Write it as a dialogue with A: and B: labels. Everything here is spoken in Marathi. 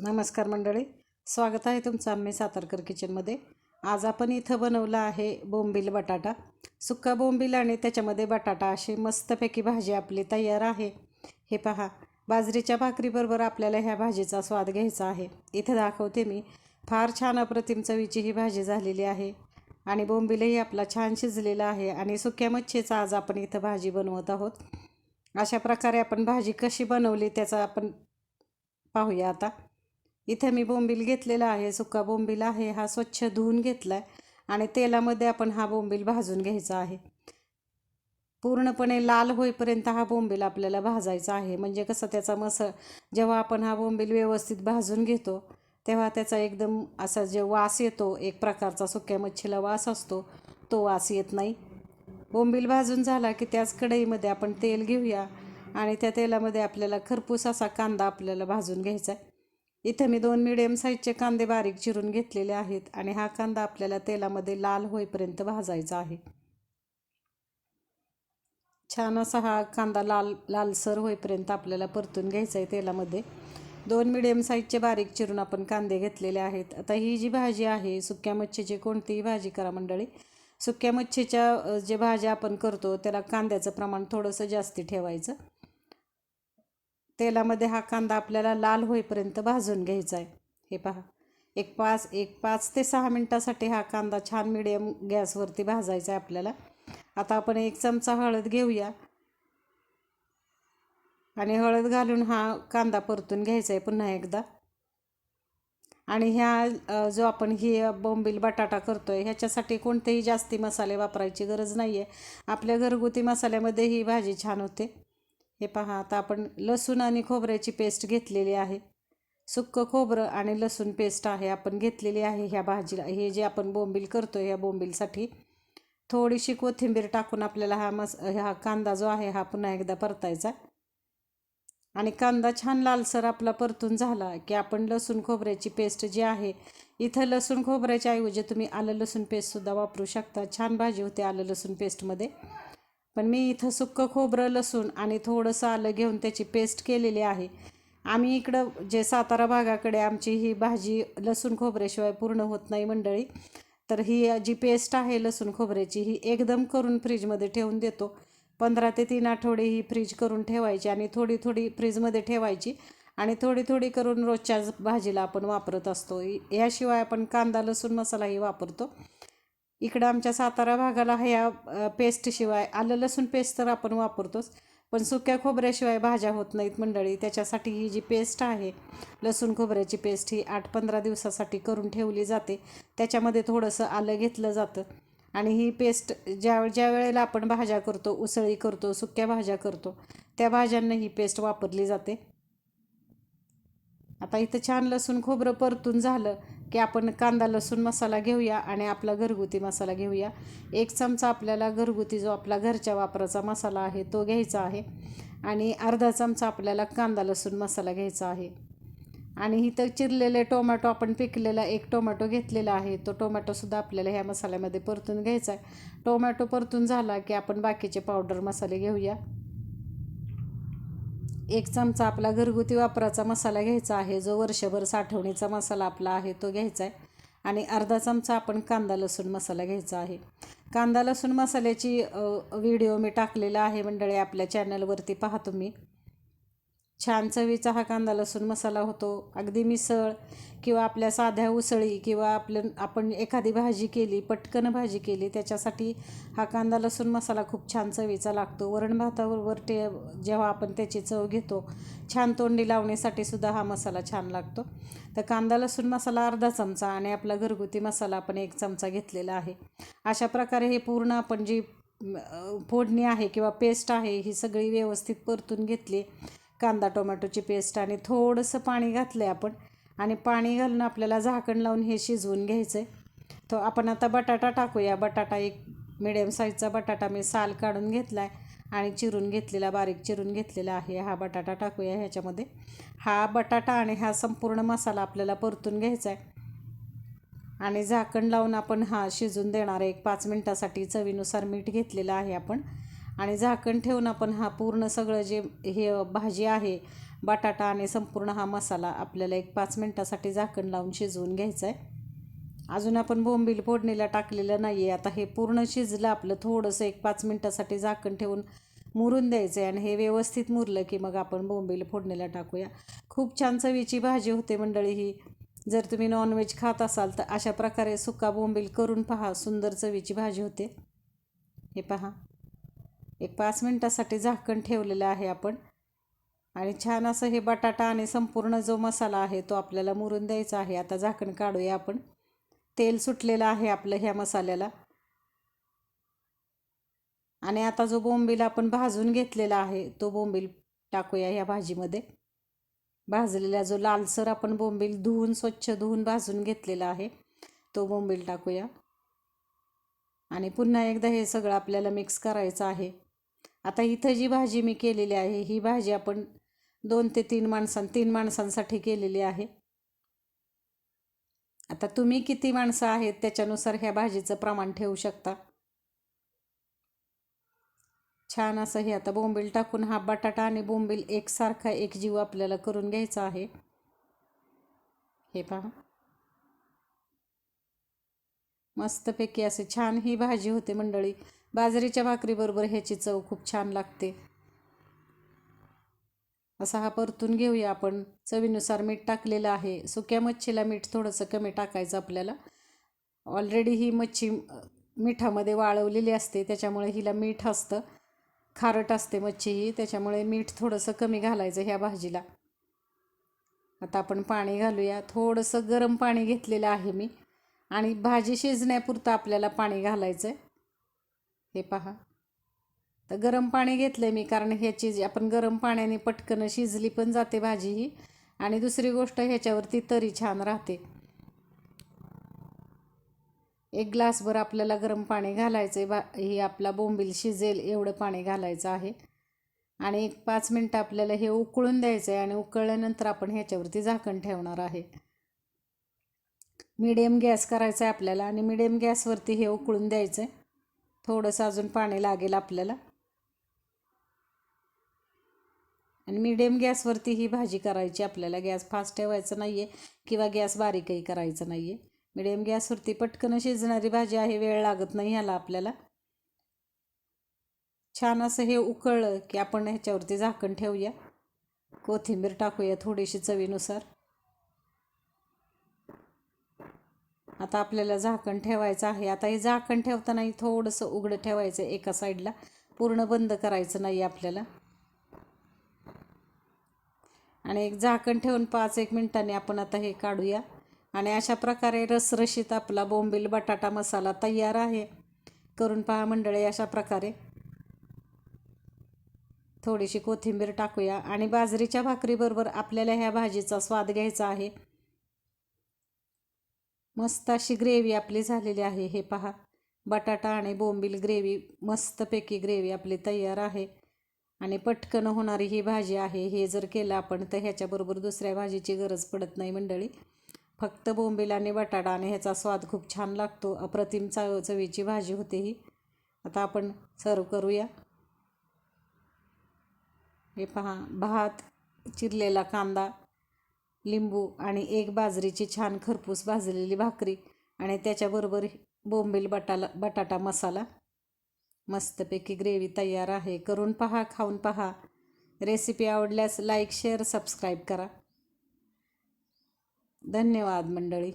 A: नमस्कार मंडळी. स्वागत आहे तुमचं आम्ही सातारकर किचनमध्ये. आज आपण इथं बनवलं आहे बोंबील बटाटा. सुक्का बोंबील आणि त्याच्यामध्ये बटाटा अशी मस्तपैकी भाजी आपली तयार आहे. हे पहा बाजरीच्या भाकरीबरोबर आपल्याला ह्या भाजीचा स्वाद घ्यायचा आहे. इथं दाखवते मी फार छान अप्रतिम चवीची ही भाजी झालेली आहे. आणि बोंबीलही आपला छान शिजलेला आहे आणि सुक्या मच्छीचा आज आपण इथं भाजी बनवत आहोत. अशा प्रकारे आपण भाजी कशी बनवली त्याचा आपण पाहूया आता. इथे मी बोंबील घेतलेला आहे सुका बोंबील आहे हा स्वच्छ धुवून घेतला आहे आणि तेलामध्ये आपण हा बोंबील भाजून घ्यायचा आहे. पूर्णपणे लाल होईपर्यंत हा बोंबील आपल्याला भाजायचा आहे. म्हणजे कसं त्याचा मस जेव्हा आपण हा बोंबील व्यवस्थित भाजून घेतो तेव्हा त्याचा एकदम असा जे वास येतो एक प्रकारचा सुक्या मच्छीला वास असतो तो वास येत नाही. बोंबील भाजून झाला की त्याच कढईमध्ये आपण तेल घेऊया आणि त्या तेलामध्ये आपल्याला खरपूस असा कांदा आपल्याला भाजून घ्यायचा आहे. इथं मी दोन मिडियम साईजचे कांदे बारीक चिरून घेतलेले आहेत आणि हा कांदा आपल्याला तेलामध्ये लाल होईपर्यंत भाजायचा आहे. छान असा हा कांदा लाल लालसर होईपर्यंत आपल्याला परतून घ्यायचा आहे तेलामध्ये. दोन मिडियम साईजचे बारीक चिरून आपण कांदे घेतलेले आहेत. आता ही जी भाजी आहे सुक्या मच्छीची कोणतीही भाजी करा मंडळी. सुक्या मच्छीच्या जे भाज्या आपण करतो त्याला कांद्याचं प्रमाण थोडंसं जास्ती ठेवायचं. तेलामध्ये हा कांदा आपल्याला लाल होईपर्यंत भाजून घ्यायचा आहे. हे पहा. एक पाच एक पाच ते सहा मिनटासाठी हा कांदा छान मिडियम गॅसवरती भाजायचा आहे आपल्याला. आता आपण एक चमचा हळद घेऊया. आणि हळद घालून हा कांदा परतून घ्यायचा आहे पुन्हा एकदा. आणि ह्या जो आपण ही बोंबील बटाटा करतो आहे ह्याच्यासाठी कोणतेही जास्ती मसाले वापरायची गरज नाही आहे आपल्या घरगुती मसाल्यामध्ये ही भाजी छान होते. हे पहा आता आपण लसूण आणि खोबऱ्याची पेस्ट घेतलेली आहे. सुक्कं खोबरं आणि लसूण पेस्ट आहे आपण घेतलेली आहे ह्या भाजीला. हे जे आपण बोंबील करतो ह्या बोंबीलसाठी थोडीशी कोथिंबीर टाकून आपल्याला हा मस हा कांदा जो आहे हा पुन्हा एकदा परतायचा. आणि कांदा छान लालसर आपला परतून झाला की आपण लसूण खोबऱ्याची पेस्ट जी आहे इथं लसूण खोबऱ्याच्या ऐवजी तुम्ही आलं लसूण पेस्टसुद्धा वापरू शकता. छान भाजी होते आलं लसूण पेस्टमध्ये. पण मी इथं सुक्कं खोबरं लसूण आणि थोडंसं आलं घेऊन त्याची पेस्ट केलेली आहे. आम्ही इकडं जे सातारा भागाकडे आमची ही भाजी लसूण खोबऱ्याशिवाय पूर्ण होत नाही मंडळी. तर ही जी पेस्ट आहे लसूण खोबऱ्याची ही एकदम करून फ्रीजमध्ये ठेवून देतो. पंधरा ते तीन आठवडे ही फ्रीज करून ठेवायची आणि थोडी थोडी फ्रीजमध्ये ठेवायची आणि थोडी थोडी करून रोजच्या भाजीला आपण वापरत असतो. याशिवाय आपण कांदा लसूण मसालाही वापरतो. इकडं आमच्या सातारा भागाला ह्या पेस्टशिवाय आलं लसूण पेस्ट तर आपण वापरतोच पण सुक्या खोबऱ्याशिवाय भाज्या होत नाहीत मंडळी. त्याच्यासाठी ही जी पेस्ट आहे लसूण खोबऱ्याची पेस्ट ही आठ पंधरा दिवसासाठी करून ठेवली जाते. त्याच्यामध्ये थोडंसं आलं घेतलं जातं आणि ही पेस्ट ज्या ज्या वेळेला आपण भाज्या करतो उसळी करतो सुक्या भाज्या करतो त्या भाज्यांना ही पेस्ट वापरली जाते. आता इथं छान लसूण खोबरं परतून झालं. की आपण कांदा लसूण मसाला घेऊया आणि आपला घरगुती मसाला घेऊया. एक चमचा आपल्याला घरगुती जो आपला घरच्या वापराचा मसाला आहे तो घ्यायचा आहे. आणि अर्धा चमचा आपल्याला कांदा लसूण मसाला घ्यायचा आहे. आणि इथं चिरलेले टोमॅटो आपण पिकलेला एक टोमॅटो घेतलेला आहे. तो टोमॅटोसुद्धा आपल्याला ह्या मसाल्यामध्ये परतून घ्यायचा आहे. टोमॅटो परतून झाला की आपण बाकीचे पावडर मसाले घेऊया. एक चमचा आपला घरगुती वापराचा मसाला घ्यायचा आहे. जो वर्षभर साठवणीचा मसाला आपला आहे तो घ्यायचा आहे. आणि अर्धा चमचा आपण कांदा लसूण मसाला घ्यायचा आहे. कांदा लसूण मसाल्याची व्हिडिओ मी टाकलेला आहे मंडळी आपल्या चॅनलवरती पहा तुम्ही छान चवीचा हा कांदा लसूण मसाला होतो. अगदी मिसळ किंवा आपल्या साध्या उसळी किंवा आपलं आपण एखादी भाजी केली पटकन भाजी केली त्याच्यासाठी हा कांदा लसूण मसाला खूप छान चवीचा लागतो. वरण भाताबरोबर ते जेव्हा आपण त्याची चव घेतो छान तोंडी लावण्यासाठी सुद्धा हा मसाला छान लागतो. तर कांदा लसूण मसाला अर्धा चमचा आणि आपला घरगुती मसाला आपण एक चमचा घेतलेला आहे. अशा प्रकारे हे पूर्ण आपण जी फोडणी आहे किंवा पेस्ट आहे ही सगळी व्यवस्थित परतून घेतली कांदा टोमॅटोची पेस्ट आणि थोडंसं पाणी घातलं आहे आपण. आणि पाणी घालून आपल्याला झाकण लावून हे शिजवून घ्यायचं आहे तो आपण आता बटाटा टाकूया. बटाटा एक मिडियम साईजचा बटाटा मी साल काढून घेतला आहे आणि चिरून घेतलेला बारीक चिरून घेतलेला आहे. हा बटाटा टाकूया ह्याच्यामध्ये. हा बटाटा आणि हा संपूर्ण मसाला आपल्याला परतून घ्यायचा आहे आणि झाकण लावून आपण हा शिजून देणार आहे एक पाच मिनटासाठी चवीनुसार मीठ घेतलेलं आहे आपण. आणि झाकण ठेवून आपण हा पूर्ण सगळं जे हे भाजी आहे बटाटा आणि संपूर्ण हा मसाला आपल्याला एक पाच मिनटासाठी झाकण लावून शिजवून घ्यायचा आहे अजून आपण बोंबील फोडणीला टाकलेलं नाही आहे आता हे पूर्ण शिजलं आपलं थोडंसं एक पाच मिनटासाठी झाकण ठेवून मुरून द्यायचं आहे आणि हे व्यवस्थित मुरलं की मग आपण बोंबील फोडणीला टाकूया. खूप छान चवीची भाजी होते मंडळी ही. जर तुम्ही नॉनव्हेज खात असाल तर अशा प्रकारे सुका बोंबील करून पहा. सुंदर चवीची भाजी होते. हे पहा. एक पाच मिनटासाठी झाकण ठेवलेलं आहे आपण. आणि छान असं हे बटाटा आणि संपूर्ण जो मसाला आहे तो आपल्याला मुरून द्यायचा आहे. आता झाकण काढूया आपण. तेल सुटलेलं आहे आपलं ह्या मसाल्याला. आणि आता जो बोंबील आपण भाजून घेतलेला आहे तो बोंबील टाकूया ह्या भाजीमध्ये. भाजलेला जो लालसर आपण बोंबील धुवून स्वच्छ धुवून भाजून घेतलेला आहे तो बोंबील टाकूया. आणि पुन्हा एकदा हे सगळं आपल्याला मिक्स करायचं आहे. आता इथं जी भाजी मी केलेली आहे ही भाजी आपण दोन ते तीन माणसां तीन माणसांसाठी केलेली आहे. आता तुम्ही किती माणसं आहेत त्याच्यानुसार ह्या भाजीचं प्रमाण ठेवू शकता? छान असं हे आता बोंबील टाकून हा बटाटा आणि बोंबील एकसारखा एक जीव आपल्याला करून घ्यायचा आहे. हे पहा. मस्तपैकी असे छान ही भाजी होते मंडळी. बाजरीच्या भाकरीबरोबर ह्याची चव खूप छान लागते. असा हा परतून घेऊया आपण. चवीनुसार मीठ टाकलेलं आहे. सुक्या मच्छीला मीठ थोडंसं कमी टाकायचं आपल्याला. ऑलरेडी ही मच्छी मिठामध्ये वाळवलेली असते. त्याच्यामुळे हिला मीठ असतं. खारट असते मच्छी ही. त्याच्यामुळे मीठ थोडंसं कमी घालायचं ह्या भाजीला. आता आपण पाणी घालूया. थोडंसं गरम पाणी घेतलेलं आहे मी. आणि भाजी शिजण्यापुरतं आपल्याला पाणी घालायचं आहे हे पहा. तर गरम पाणी घेतलं आहे मी कारण ह्याची आपण गरम पाण्याने पटकन शिजली पण जाते भाजी ही. आणि दुसरी गोष्ट ह्याच्यावरती तरी छान राहते. एक ग्लासभर आपल्याला गरम पाणी घालायचं आहे बा ही आपला बोंबील शिजेल एवढं पाणी घालायचं आहे. आणि एक पाच मिनटं आपल्याला हे उकळून द्यायचं आहे आणि उकळल्यानंतर आपण ह्याच्यावरती झाकण ठेवणार आहे. मिडियम गॅस करायचा आहे आपल्याला आणि मिडियम गॅसवरती हे उकळून द्यायचं आहे थोडंसं अजून पाणी लागेल आपल्याला. आणि मिडियम गॅसवरती ही भाजी करायची आपल्याला. गॅस फास्ट ठेवायचं नाही आहे किंवा गॅस बारीकही करायचं नाही आहे मिडियम गॅसवरती पटकन शिजणारी भाजी आहे वेळ लागत नाही ह्याला आपल्याला. छान असं हे उकळलं की आपण ह्याच्यावरती झाकण ठेवूया. कोथिंबीर टाकूया थोडीशी चवीनुसार. आता आपल्याला झाकण ठेवायचं आहे. आता हे झाकण ठेवतानाही थोडंसं उघडं ठेवायचं एका साईडला. पूर्ण बंद करायचं नाही आपल्याला. आणि एक झाकण ठेवून पाच एक मिनटांनी आपण आता हे काढूया. आणि अशा प्रकारे रसरशीत आपला बोंबील बटाटा मसाला तयार आहे. करून पहा मंडळी अशा प्रकारे. थोडीशी कोथिंबीर टाकूया. आणि बाजरीच्या भाकरीबरोबर आपल्याला ह्या भाजीचा स्वाद घ्यायचा आहे. मस्त अशी ग्रेव्ही आपली झालेली आहे. हे पहा. बटाटा आणि बोंबील ग्रेव्ही मस्तपैकी ग्रेव्ही आपली तयार आहे. आणि पटकन होणारी ही भाजी आहे. हे जर केलं आपण तर ह्याच्याबरोबर दुसऱ्या भाजीची गरज पडत नाही मंडळी. फक्त बोंबील आणि बटाटा आणि ह्याचा स्वाद खूप छान लागतो. अप्रतिम चव चवीची भाजी होते ही. आता आपण सर्व करूया. हे पहा. भात चिरलेला कांदा लिंबू आणि एक बाजरीची छान खरपूस भाजलेली भाकरी आणि त्याच्याबरोबर बोंबील बटाला बटाटा मसाला. मस्तपैकी ग्रेव्ही तयार आहे. करून पहा खाऊन पहा. रेसिपी आवडल्यास लाईक शेअर सबस्क्राईब करा. धन्यवाद मंडळी.